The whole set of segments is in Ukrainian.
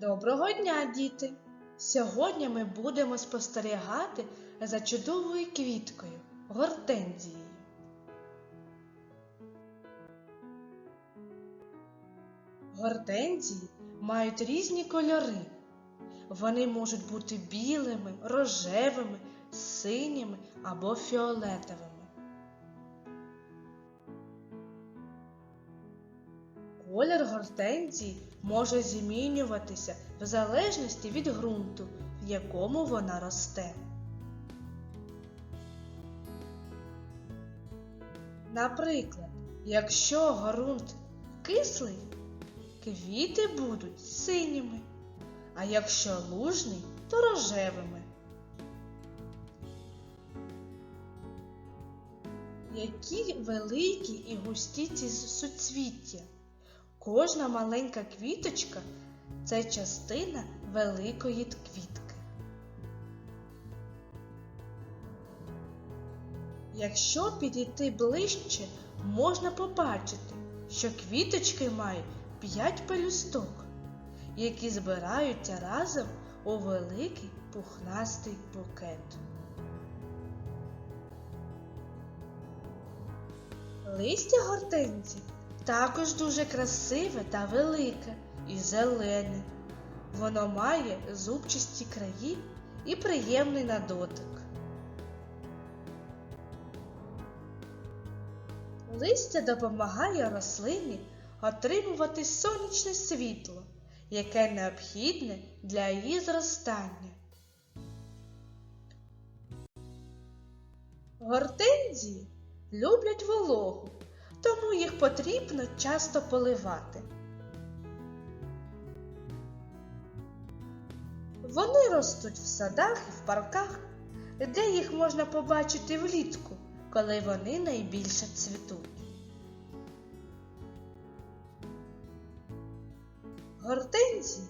Доброго дня, діти! Сьогодні ми будемо спостерігати за чудовою квіткою гортензією. Гортензії мають різні кольори. Вони можуть бути білими, рожевими, синіми або фіолетовими. Колір гортензії може змінюватися в залежності від ґрунту, в якому вона росте. Наприклад, якщо ґрунт кислий, квіти будуть синіми, а якщо лужний, то рожевими. Які великі і густі ці суцвіття. Кожна маленька квіточка це частина великої квітки. Якщо підійти ближче, можна побачити, що квіточки мають 5 пелюсток, які збираються разом у великий пухнастий букет. Листя гортензії також дуже красиве та велике і зелене. Воно має зубчасті краї і приємний на дотик. Листя допомагає рослині отримувати сонячне світло, яке необхідне для її зростання. Гортензії люблять вологу, тому їх потрібно часто поливати. Вони ростуть в садах і в парках, де їх можна побачити влітку, коли вони найбільше цвітуть. Гортензії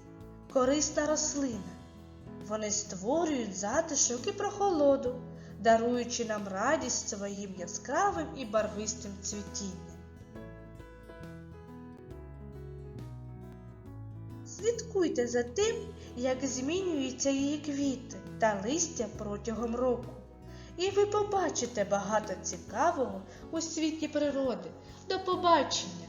корисна рослина. Вони створюють затишок і прохолоду, даруючи нам радість своїм яскравим і барвистим цвітінням. Слідкуйте за тим, як змінюються її квіти та листя протягом року. І ви побачите багато цікавого у світі природи. До побачення!